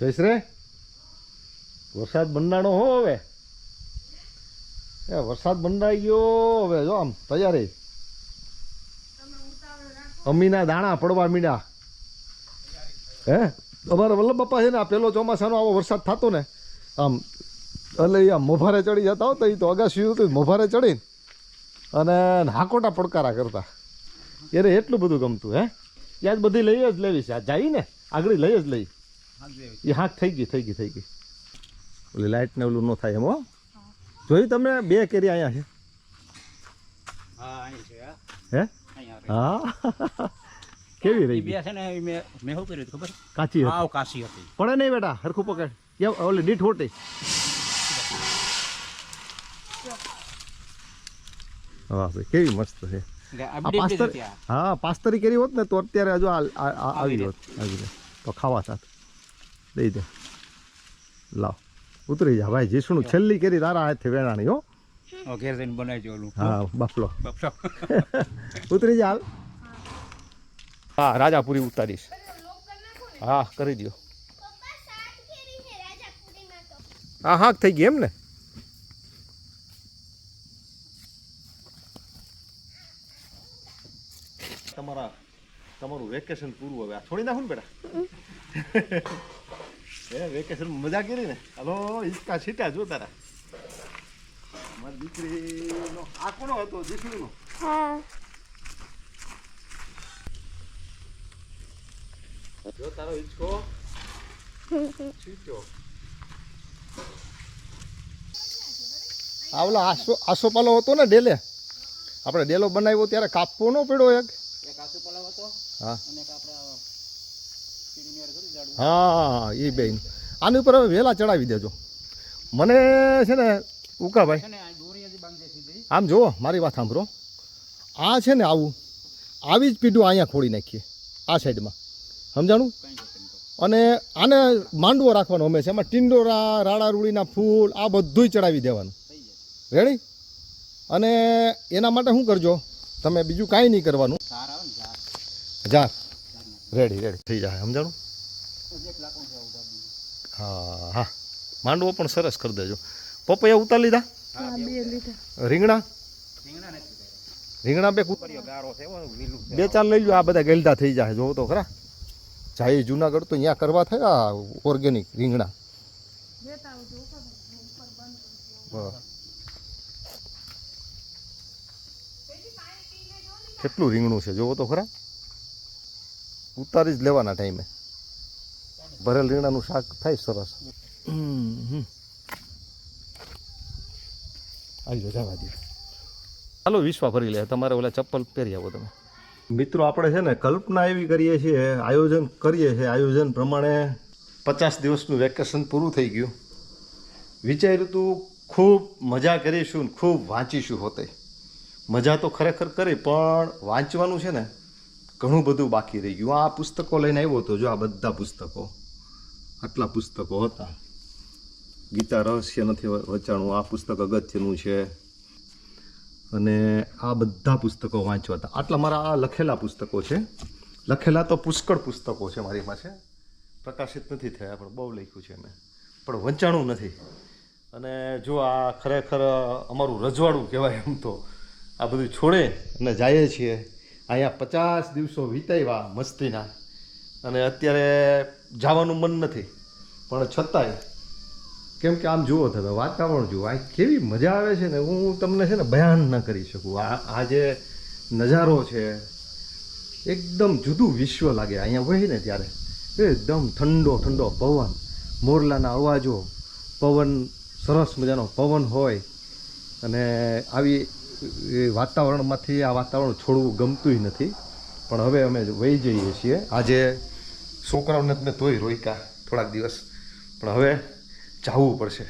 જયશ્રે, વરસાદ બંધાણો હો હવે? એ વરસાદ બંધાઈ ગયો હવે, જો આમ તૈયારી અમીના દાણા પડવા મીડા. હે? અમારા વલ્લભ બાપા છે ને, આ પેલો ચોમાસાનો આવો વરસાદ થતો ને, આમ એટલે એ આમ મોભારે ચડી જતા હોતા એ તો અગાસી હતું મોભારે ચડીને અને હાકોટા પડકારા કરતા. એને એટલું બધું ગમતું, હે? યાદ બધી લઈ જ લેવી છે. જાય ને, આગળ લઈ જ લઈ. એ હાથ થઈ ગઈ થઈ ગઈ થઈ ગઈ. ઓલી લાઇટ ને ઓલું ન થાય એમ હો. જોયું તમે બે કેરી અહીંયા છે. હા હા. કેવી રહી બે છે ને એ મેં મેં કર્યું ખબર? કાચી હતી. આવ કાશી હતી. પડે નહીં બેટા હરખું પકડ. કે ઓલી દીઠ હોટી. વાહ ભાઈ કેવી મસ્ત છે. પાસ્તર. હા પાસ્તરી કેરી હોત ને તો અત્યારે હજુ આવી હોત. આવી તો ખાવા સાથ. દઈ દે. લાવ. ઉતરી જા ભાઈ જીસણું છેલ્લી કેરી તારા હાથે વેણાણી હો. ઘેર જઈને બનાવજો ઓલું. હા બાફલો. ઉતરી જા હાલ. હા રાજાપુરી ઉતારીશ. હા કરી દો હા હા થઈ ગઈ એમ ને? તમારા તમારું વેકેશન પૂરું હવે. આ છોડી નાખું ને બેટા? હે વેકેશન મજા કરી ને? હલો હિંચકા છીટા જો તારા. મારી દીકરીનો આ કોનો હતો દીકરીનો. જો તારો હિંચકો છીટ્યો આવલા આસો આસોપાલો હતો ને ડેલે? આપણે ડેલો બનાવ્યો ત્યારે કાપવો ન પડ્યો એક. એક આસુ પલાવ હતો હા. અને આપણે આ પીડીમેર કરી જાડવું. હા એ બેન. આની ઉપર હવે વહેલા ચડાવી દેજો. મને છે ને ઉકાભાઈ બાંધે આમ જુઓ મારી વાત સાંભળો. આ છે ને આવું. આવી જ પીઢું અહીંયા ખોડી નાખીએ આ સાઈડમાં. સમજાણું. અને આને માંડવો રાખવાનો હંમેશા એમાં ટિંડોરા રાડારૂળીના ફૂલ આ બધુંય ચડાવી દેવાનું. રેડી અને એના માટે શું કરજો? તમે બીજું કાંઈ નહીં કરવાનું. ઝાર. રેડી રેડી થઈ જાય સમજાણું. હા હા. માંડવો પણ સરસ કરી દેજો. પપૈયા ઉતાર લીધા? રીંગણા? રીંગણા બે. બે ચાર લઈ લો આ બધા ગેલડા થઈ જાય જોવો તો ખરા. જાય જુનાગઢ તો અહીંયા કરવા થયા ઓર્ગેનિક રીંગણા. કેટલું રીંગણું છે જોવો તો ખરા. ઉતારી જ લેવાના ટાઈમે ભરેલ રીંગણાનું શાક થાય સરસ. હમ, હમ. આવી જવા દો. ચાલો વિશ્વા ભરી લે. તમારે ઓલા ચપ્પલ પહેરી આવો તમે. મિત્રો આપણે છે ને કલ્પના એવી કરીએ છીએ આયોજન કરીએ છીએ. આયોજન પ્રમાણે પચાસ દિવસનું વેકેશન પૂરું થઈ ગયું. વિચાર્યું તું ખૂબ મજા કરીશું ને ખૂબ વાંચીશું હોતે. મજા તો ખરેખર કરી પણ વાંચવાનું છે ને ઘણું બધું બાકી રહી ગયું. આ પુસ્તકો લઈને આવ્યો હતો જો આ બધા પુસ્તકો, આટલા પુસ્તકો હતા. ગીતા રહસ્ય નથી વચાણું, આ પુસ્તક અગત્યનું છે. અને આ બધા પુસ્તકો વાંચવા હતા. આટલા મારા આ લખેલા પુસ્તકો છે. લખેલા તો પુષ્કળ પુસ્તકો છે મારી પાસે. પ્રકાશિત નથી થયા, પણ બહુ લખ્યું છે મેં. પણ વંચાણું નથી. અને જો આ ખરેખર અમારું રજવાડું કહેવાય એમ તો, આ બધું છોડે અને જઈએ છીએ અહીંયા પચાસ દિવસો વિતાવ્યા મસ્તીના. અને અત્યારે જવાનું મન નથી. પણ છતાંય, કેમ કે આમ જુઓ તમે વાતાવરણ જુઓ, આ કેવી મજા આવે છે ને, હું તમને છે ને બયાન ન કરી શકું. આ આ જે નજારો છે, એકદમ જુદું વિશ્વ લાગે. અહીંયા વહી ને ત્યારે, એકદમ ઠંડો ઠંડો પવન. મોરલાના અવાજો, પવન, સરસ મજાનો પવન હોય. અને આવી એ વાતાવરણમાંથી આ વાતાવરણ છોડવું ગમતું નથી. પણ હવે અમે વહી જઈએ છીએ. આજે છોકરાઓને જ મેં તોય રોક્યા થોડાક દિવસ. પણ હવે જવું પડશે.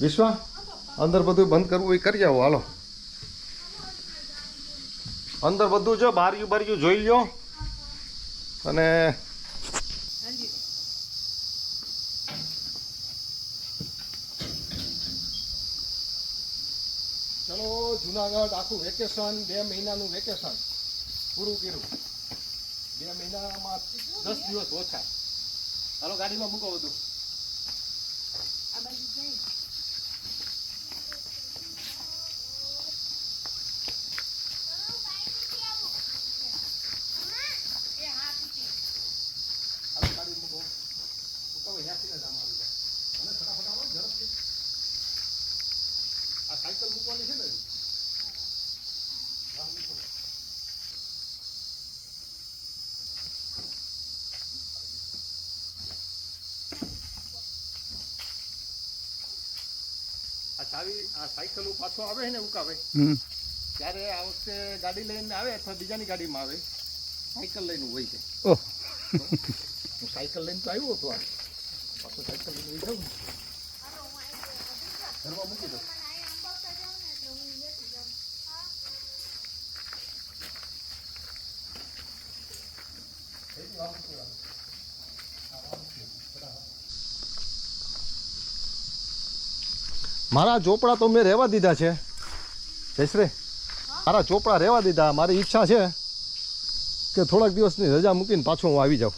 વિશ્વા, અંદર બધું બંધ કરવું એ કરી જાઓ હાલો. અંદર બધું જો બારિયું બારિયું જોઈ લ્યો. અને ચલો, જુનાગઢ આખું વેકેશન બે મહિનાનું વેકેશન પૂરું કર્યું. બે મહિનામાં દસ દિવસ ઓછા. ચાલો ગાડીમાં મૂકો બધું હાલો ગાડી મૂકો મૂકો હવે ત્યાંથી જ આમ આવી જાય અને ફટાફટ આવો ઝડપથી આ સાયકલ છે ને. આ ચાવી આ સાયકલ પાછો આવે છે ને ઉકાવે ત્યારે આ વખતે ગાડી લઈને આવે અથવા બીજાની ગાડીમાં આવે? સાયકલ લઈને હોય છે હું સાયકલ લઈને તો આવ્યો હતો આ. પાછો સાયકલ લઈને જાઉં ઘરમાં મૂકી દો મારા ચોપડા તો મેં રહેવા દીધા છે. જયશ્રી મારા ચોપડા રહેવા દીધા. મારી ઈચ્છા છે કે થોડાક દિવસની રજા મૂકીને પાછો હું આવી જાઉં.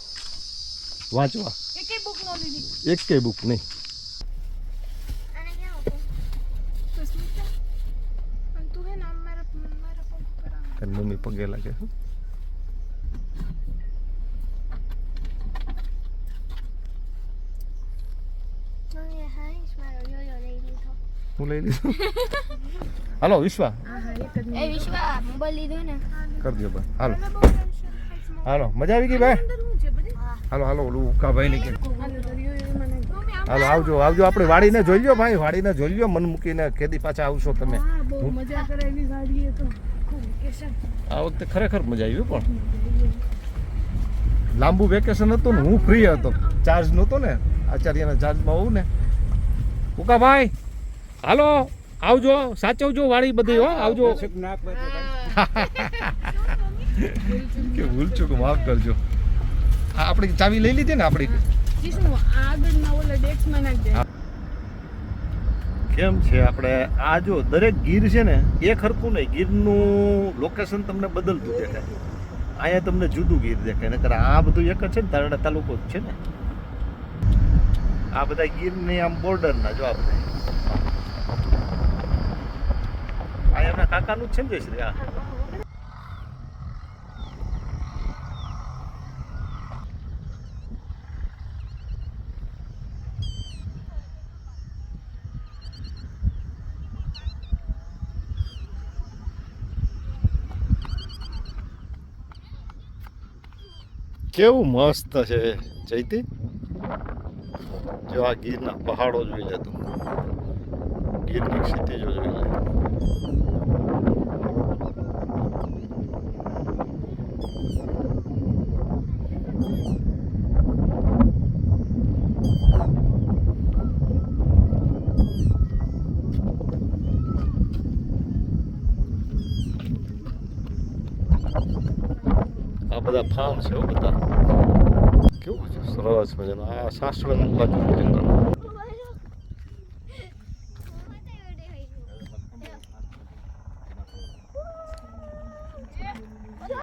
વાંચવા. એકેય બુક એક કે બુક નહીં. મમ્મી ક્યાં હતું તો સ્મિતા અને તું હે ને આમ મારા મારા પગ પર આમ તારી મમ્મી પગે લાગે હો. મમ્મી હાઈશ મારો યોયો લઈ લીધો હું લઈ લીધું હાલો વિશ્વા. એ વિશ્વા મોબાઈલ લીધો ને. કરી દો ભાઈ. હાલો. હાલો મજા આવી ગઈ ભાઈ? હાલો હાલો ઓલું ઉકાભાઈ ને કે. હાલો આવજો આવજો આપણે વાડીને જોઈ લ્યો ભાઈ વાડીને જોઈ લ્યો મન મૂકીને ખેતી પાછા આવશો તમે. બહુ મજા કરે એવી ગાડી તો. આ વખતે ખરેખર મજા આવી પણ. લાંબુ વેકેશન હતું ને હું ફ્રી હતો. ચાર્જ નહોતો ને. આચાર્યના ચાર્જમાં હોઉં ને. ઉકાભાઈ હાલો, આવજો, સાચવજો વાળી બધી, હો, આવજો. કે ભૂલ ચૂક માફ કરજો. આ આપણી ચાવી લઈ લીધી ને આપણી. કેમ છે આપણે? આ જો દરેક ગીર છે ને, એ ખરખું નહીં. ગીરનું લોકેશન તમને બદલતું દેખાય. અહીંયા તમને જુદું ગીર દેખાય. નકર આ બધું એક જ છે ને તારડા તાલુકો જ છે ને. આ બધા ગીરની આમ બોર્ડરના જો આ બધા આ જ કેવું મસ્ત છે જયતી જો આ ગીરના પહાડો જોઈ લે તું. ગીરની ક્ષિતિજો જોઈ લે. આ બધા ફાર્મ છે બધા. કેવું છે સરસ મજાનું. આ સાસણ જંગલ